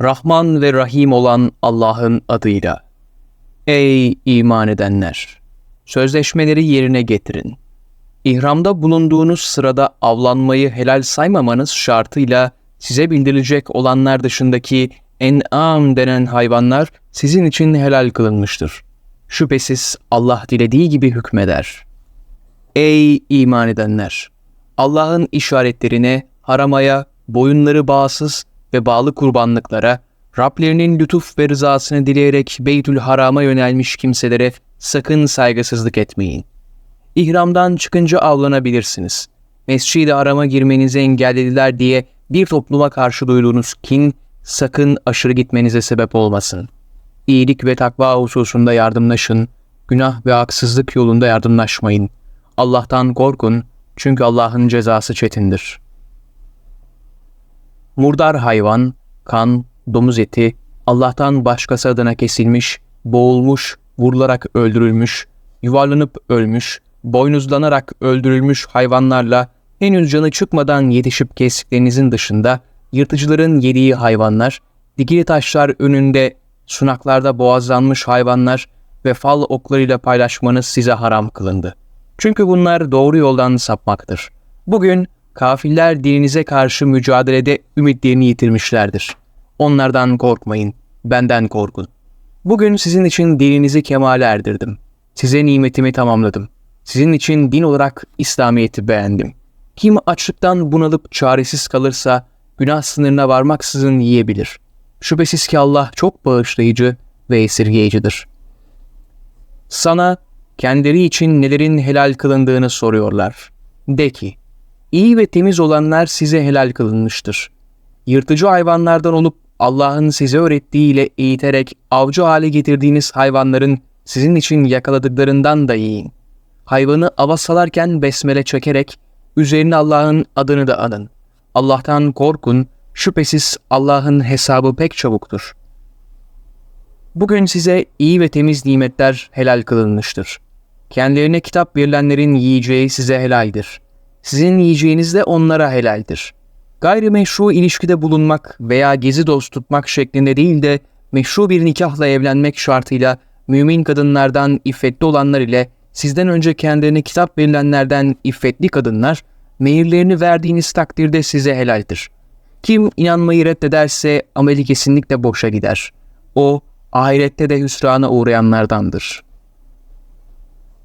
Rahman ve Rahim olan Allah'ın adıyla. Ey iman edenler! Sözleşmeleri yerine getirin. İhramda bulunduğunuz sırada avlanmayı helal saymamanız şartıyla size bildirilecek olanlar dışındaki en'am denen hayvanlar sizin için helal kılınmıştır. Şüphesiz Allah dilediği gibi hükmeder. Ey iman edenler! Allah'ın işaretlerine, haramaya, boyunları bağsız ve bağlı kurbanlıklara, Rablerinin lütuf ve rızasını dileyerek Beytül Haram'a yönelmiş kimselere sakın saygısızlık etmeyin. İhramdan çıkınca avlanabilirsiniz. Mescid-i Haram'a girmenizi engellediler diye bir topluma karşı duyduğunuz kin sakın aşırı gitmenize sebep olmasın. İyilik ve takva hususunda yardımlaşın, günah ve haksızlık yolunda yardımlaşmayın. Allah'tan korkun çünkü Allah'ın cezası çetindir. Murdar hayvan, kan, domuz eti, Allah'tan başkası adına kesilmiş, boğulmuş, vurularak öldürülmüş, yuvarlanıp ölmüş, boynuzlanarak öldürülmüş hayvanlarla henüz canı çıkmadan yetişip kestiklerinizin dışında yırtıcıların yediği hayvanlar, dikili taşlar önünde sunaklarda boğazlanmış hayvanlar ve fal oklarıyla paylaşmanız size haram kılındı. Çünkü bunlar doğru yoldan sapmaktır. Bugün kafirler dininize karşı mücadelede ümitlerini yitirmişlerdir. Onlardan korkmayın, benden korkun. Bugün sizin için dininizi kemale erdirdim. Size nimetimi tamamladım. Sizin için din olarak İslamiyet'i beğendim. Kim açlıktan bunalıp çaresiz kalırsa günah sınırına varmaksızın yiyebilir. Şüphesiz ki Allah çok bağışlayıcı ve esirgeyicidir. Sana kendileri için nelerin helal kılındığını soruyorlar. De ki, iyi ve temiz olanlar size helal kılınmıştır. Yırtıcı hayvanlardan olup Allah'ın size öğrettiğiyle eğiterek avcı hale getirdiğiniz hayvanların sizin için yakaladıklarından da yiyin. Hayvanı ava salarken besmele çekerek üzerine Allah'ın adını da anın. Allah'tan korkun, şüphesiz Allah'ın hesabı pek çabuktur. Bugün size iyi ve temiz nimetler helal kılınmıştır. Kendilerine kitap verilenlerin yiyeceği size helaldir. Sizin yiyeceğiniz de onlara helaldir. Gayrimeşru ilişkide bulunmak veya gezi dost tutmak şeklinde değil de meşru bir nikahla evlenmek şartıyla mümin kadınlardan iffetli olanlar ile sizden önce kendilerine kitap verilenlerden iffetli kadınlar, mehirlerini verdiğiniz takdirde size helaldir. Kim inanmayı reddederse ameli kesinlikle boşa gider. O, ahirette de hüsrana uğrayanlardandır.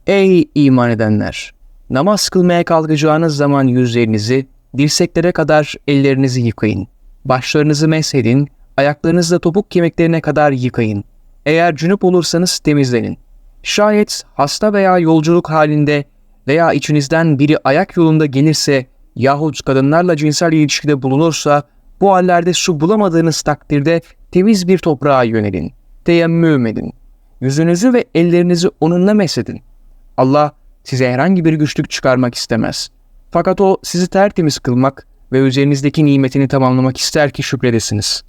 Ey iman edenler! Namaz kılmaya kalkacağınız zaman yüzlerinizi, dirseklere kadar ellerinizi yıkayın. Başlarınızı mesedin, ayaklarınızı da topuk kemiklerine kadar yıkayın. Eğer cünüp olursanız temizlenin. Şayet hasta veya yolculuk halinde veya içinizden biri ayak yolunda gelirse yahut kadınlarla cinsel ilişkide bulunursa bu hallerde su bulamadığınız takdirde temiz bir toprağa yönelin. Teyemmüm edin. Yüzünüzü ve ellerinizi onunla mesedin. Allah size herhangi bir güçlük çıkarmak istemez. Fakat o sizi tertemiz kılmak ve üzerinizdeki nimetini tamamlamak ister ki şükredesiniz.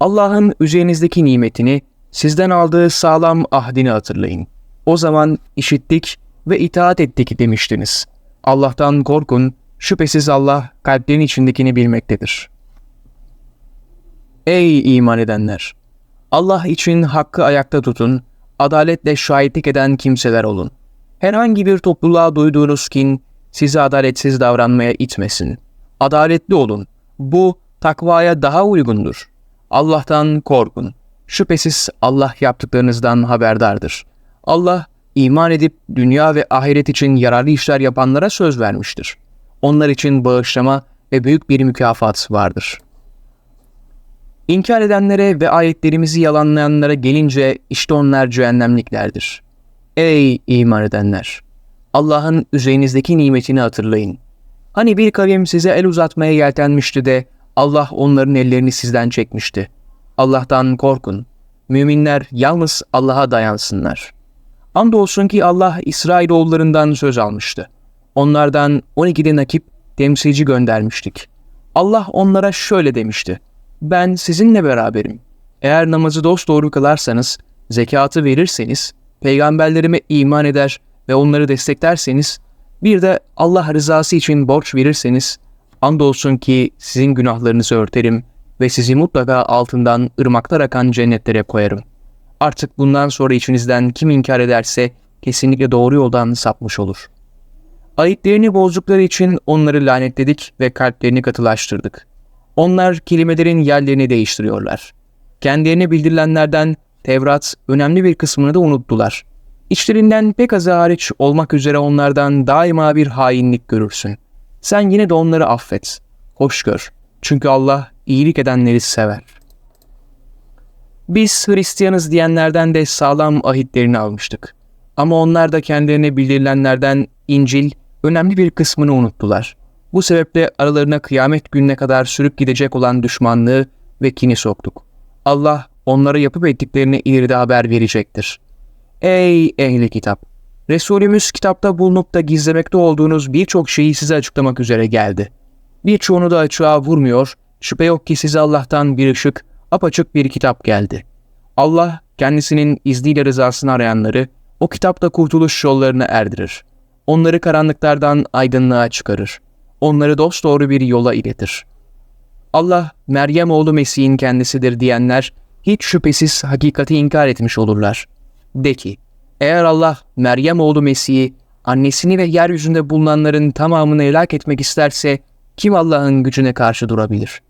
Allah'ın üzerinizdeki nimetini, sizden aldığı sağlam ahdini hatırlayın. O zaman işittik ve itaat ettik demiştiniz. Allah'tan korkun, şüphesiz Allah kalplerin içindekini bilmektedir. Ey iman edenler! Allah için hakkı ayakta tutun, adaletle şahitlik eden kimseler olun. Herhangi bir topluluğa duyduğunuz kin sizi adaletsiz davranmaya itmesin. Adaletli olun. Bu takvaya daha uygundur. Allah'tan korkun. Şüphesiz Allah yaptıklarınızdan haberdardır. Allah iman edip dünya ve ahiret için yararlı işler yapanlara söz vermiştir. Onlar için bağışlama ve büyük bir mükafat vardır. İnkar edenlere ve ayetlerimizi yalanlayanlara gelince işte onlar cehennemliklerdir. Ey iman edenler! Allah'ın üzerinizdeki nimetini hatırlayın. Hani bir kavim size el uzatmaya yeltenmişti de Allah onların ellerini sizden çekmişti. Allah'tan korkun. Müminler yalnız Allah'a dayansınlar. Andolsun ki Allah İsrailoğullarından söz almıştı. Onlardan 12'de nakip temsilci göndermiştik. Allah onlara şöyle demişti. Ben sizinle beraberim. Eğer namazı dosdoğru kılarsanız, zekatı verirseniz, peygamberlerime iman eder ve onları desteklerseniz, bir de Allah rızası için borç verirseniz, andolsun ki sizin günahlarınızı örterim ve sizi mutlaka altından ırmaklar akan cennetlere koyarım. Artık bundan sonra içinizden kim inkar ederse kesinlikle doğru yoldan sapmış olur. Ayetlerini bozdukları için onları lanetledik ve kalplerini katılaştırdık. Onlar kelimelerin yerlerini değiştiriyorlar. Kendilerine bildirilenlerden Tevrat önemli bir kısmını da unuttular. İçlerinden pek azı hariç olmak üzere onlardan daima bir hainlik görürsün. Sen yine de onları affet. Hoş gör. Çünkü Allah iyilik edenleri sever. Biz Hristiyanız diyenlerden de sağlam ahitlerini almıştık. Ama onlar da kendilerine bildirilenlerden İncil önemli bir kısmını unuttular. Bu sebeple aralarına kıyamet gününe kadar sürüp gidecek olan düşmanlığı ve kini soktuk. Allah onlara yapıp ettiklerini ileride haber verecektir. Ey ehli kitap! Resulümüz kitapta bulunup da gizlemekte olduğunuz birçok şeyi size açıklamak üzere geldi. Birçoğunu da açığa vurmuyor, şüphe yok ki size Allah'tan bir ışık, apaçık bir kitap geldi. Allah kendisinin izniyle rızasını arayanları o kitapta kurtuluş yollarına erdirir. Onları karanlıklardan aydınlığa çıkarır. Onları dosdoğru bir yola iletir. Allah Meryem oğlu Mesih'in kendisidir diyenler hiç şüphesiz hakikati inkar etmiş olurlar. De ki, eğer Allah Meryem oğlu Mesih'i, annesini ve yeryüzünde bulunanların tamamını helak etmek isterse kim Allah'ın gücüne karşı durabilir?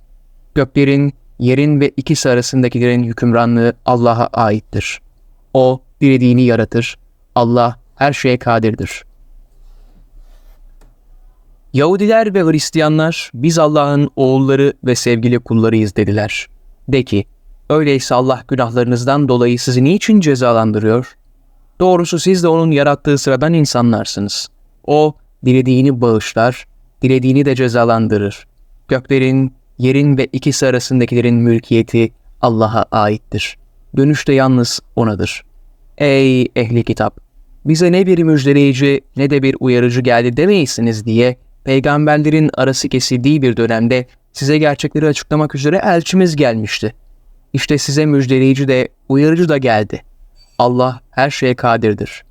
Göklerin, yerin ve ikisi arasındakilerin hükümranlığı Allah'a aittir. O dilediğini yaratır. Allah her şeye kadirdir. Yahudiler ve Hristiyanlar biz Allah'ın oğulları ve sevgili kullarıyız dediler. De ki, öyleyse Allah günahlarınızdan dolayı sizi niçin cezalandırıyor? Doğrusu siz de onun yarattığı sıradan insanlarsınız. O dilediğini bağışlar, dilediğini de cezalandırır. Göklerin, yerin ve ikisi arasındakilerin mülkiyeti Allah'a aittir. Dönüş de yalnız O'nadır. Ey ehli kitap! Bize ne bir müjdeleyici ne de bir uyarıcı geldi demeyesiniz diye peygamberlerin arası kesildiği bir dönemde size gerçekleri açıklamak üzere elçimiz gelmişti. İşte size müjdeleyici de uyarıcı da geldi. Allah her şeye kadirdir.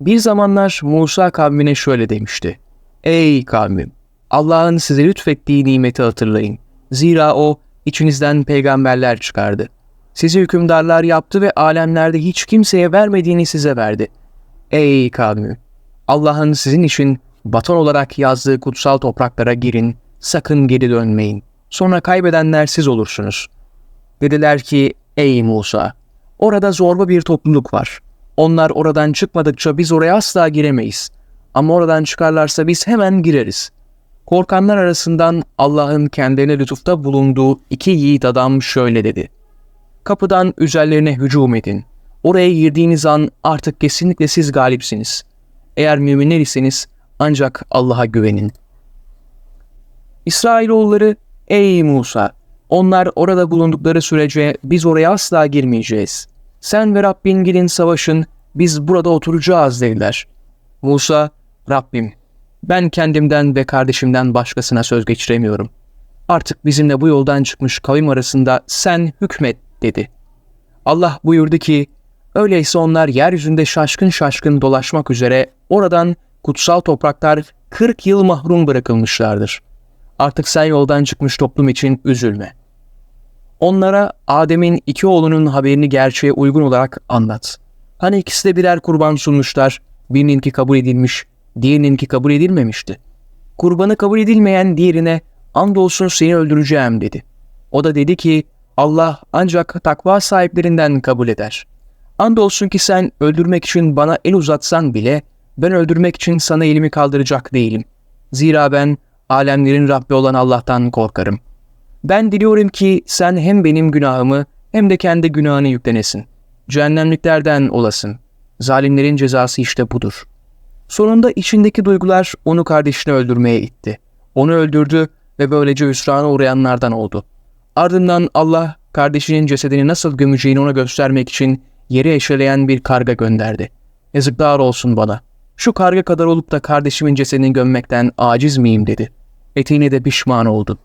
Bir zamanlar Musa kavmine şöyle demişti. Ey kavmim! Allah'ın size lütfettiği nimeti hatırlayın. Zira O içinizden peygamberler çıkardı. Sizi hükümdarlar yaptı ve alemlerde hiç kimseye vermediğini size verdi. Ey kavmim! Allah'ın sizin için baton olarak yazdığı kutsal topraklara girin, sakın geri dönmeyin. Sonra kaybedenler siz olursunuz. Dediler ki, ey Musa! Orada zorba bir topluluk var. Onlar oradan çıkmadıkça biz oraya asla giremeyiz. Ama oradan çıkarlarsa biz hemen gireriz. Korkanlar arasından Allah'ın kendilerine lütufta bulunduğu iki yiğit adam şöyle dedi. Kapıdan üzerlerine hücum edin. Oraya girdiğiniz an artık kesinlikle siz galipsiniz. Eğer müminler iseniz ancak Allah'a güvenin. İsrailoğulları, ey Musa! Onlar orada bulundukları sürece biz oraya asla girmeyeceğiz. Sen ve Rabbin gidin savaşın, biz burada oturacağız dediler. Musa, Rabbim, ben kendimden ve kardeşimden başkasına söz geçiremiyorum. Artık bizimle bu yoldan çıkmış kavim arasında sen hükmet dedi. Allah buyurdu ki, öyleyse onlar yeryüzünde şaşkın şaşkın dolaşmak üzere oradan kutsal topraklar 40 yıl mahrum bırakılmışlardır. Artık sen yoldan çıkmış toplum için üzülme. Onlara Adem'in iki oğlunun haberini gerçeğe uygun olarak anlat. Hani ikisi de birer kurban sunmuşlar, birininki kabul edilmiş, diğerininki kabul edilmemişti. Kurbanı kabul edilmeyen diğerine andolsun seni öldüreceğim dedi. O da dedi ki Allah ancak takva sahiplerinden kabul eder. Andolsun ki sen öldürmek için bana el uzatsan bile ben öldürmek için sana elimi kaldıracak değilim. Zira ben alemlerin Rabbi olan Allah'tan korkarım. Ben diliyorum ki sen hem benim günahımı hem de kendi günahını yüklenesin. Cehennemliklerden olasın. Zalimlerin cezası işte budur. Sonunda içindeki duygular onu kardeşini öldürmeye itti. Onu öldürdü ve böylece hüsrana uğrayanlardan oldu. Ardından Allah kardeşinin cesedini nasıl gömeceğini ona göstermek için yeri eşeleyen bir karga gönderdi. Yazıklar olsun bana. Şu karga kadar olup da kardeşimin cesedini gömmekten aciz miyim dedi. Etiğine de pişman oldu.